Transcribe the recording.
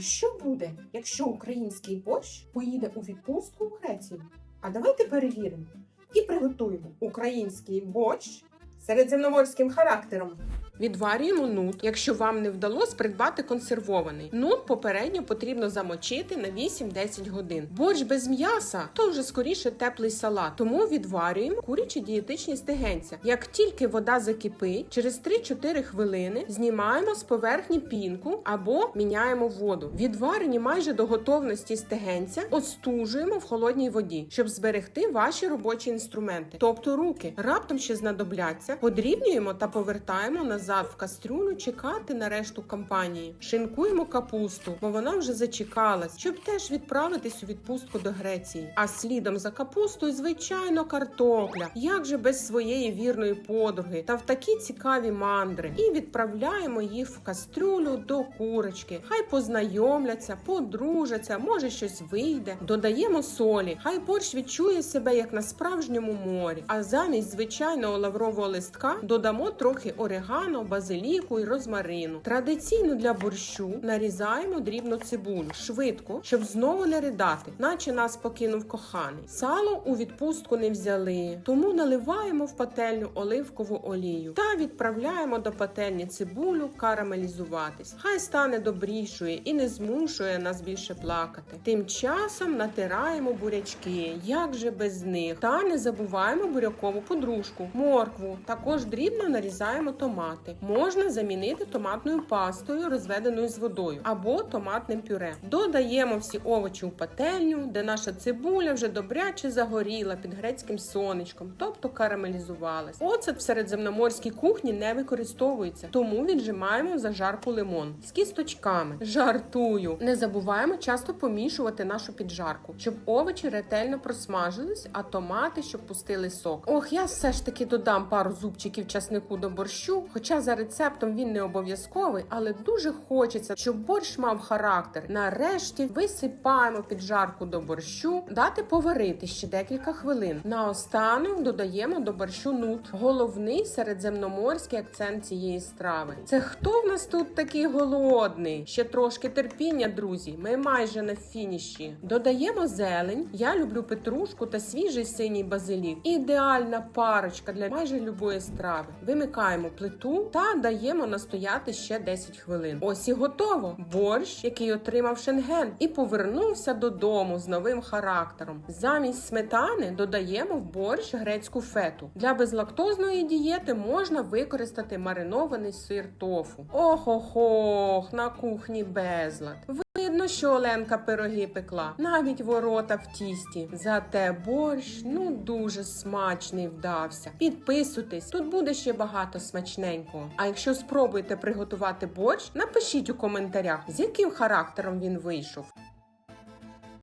Що буде, якщо український борщ поїде у відпустку у Грецію? А давайте перевіримо і приготуємо український борщ середземноморським характером. Відварюємо нут, якщо вам не вдалося придбати консервований. Нут попередньо потрібно замочити на 8-10 годин. Борщ без м'яса то вже скоріше теплий салат. Тому відварюємо курячі дієтичні стегенця. Як тільки вода закипить, через 3-4 хвилини знімаємо з поверхні пінку або міняємо воду. Відварені майже до готовності стегенця остужуємо в холодній воді, щоб зберегти ваші робочі інструменти, тобто руки. Раптом ще знадобляться, подрібнюємо та повертаємо назад в кастрюлю чекати на решту кампанії. Шинкуємо капусту, бо вона вже зачекалась, щоб теж відправитись у відпустку до Греції. А слідом за капустою, звичайно, картопля. Як же без своєї вірної подруги та в такі цікаві мандри. І відправляємо їх в кастрюлю до курочки. Хай познайомляться, подружаться, може щось вийде. Додаємо солі. Хай борщ відчує себе як на справжньому морі. А замість звичайного лаврового листка додамо трохи орегано, базиліку і розмарину. Традиційно для борщу нарізаємо дрібну цибулю швидко, щоб знову не ридати, наче нас покинув коханий. Сало у відпустку не взяли, тому наливаємо в пательню оливкову олію та відправляємо до пательні цибулю карамелізуватись. Хай стане добрішою і не змушує нас більше плакати. Тим часом натираємо бурячки, як же без них. Та не забуваємо бурякову подружку, моркву. Також дрібно нарізаємо томати. Можна замінити томатною пастою, розведеною з водою, або томатним пюре. Додаємо всі овочі у пательню, де наша цибуля вже добряче загоріла під грецьким сонечком, тобто карамелізувалась. Оцет в середземноморській кухні не використовується, тому віджимаємо в зажарку лимон з кісточками. Жартую. Не забуваємо часто помішувати нашу піджарку, щоб овочі ретельно просмажились, а томати щоб пустили сок. Ох, я все ж таки додам пару зубчиків часнику до борщу, хоча за рецептом він не обов'язковий, але дуже хочеться, щоб борщ мав характер. Нарешті висипаємо піджарку до борщу, дати поварити ще декілька хвилин. Наостанок додаємо до борщу нут, головний середземноморський акцент цієї страви. Це хто в нас тут такий голодний? Ще трошки терпіння, друзі. Ми майже на фініші. Додаємо зелень. Я люблю петрушку та свіжий синій базилік. Ідеальна парочка для майже любої страви. Вимикаємо плиту та даємо настояти ще 10 хвилин. Ось і готово. Борщ, який отримав шенген, і повернувся додому з новим характером. Замість сметани додаємо в борщ грецьку фету. Для безлактозної дієти можна використати маринований сир тофу. Ох ох ох, на кухні безлад. Видно, що Оленка пироги пекла, навіть ворота в тісті. Зате борщ ну дуже смачний вдався. Підписуйтесь, тут буде ще багато смачненького. А якщо спробуєте приготувати борщ, напишіть у коментарях, з яким характером він вийшов.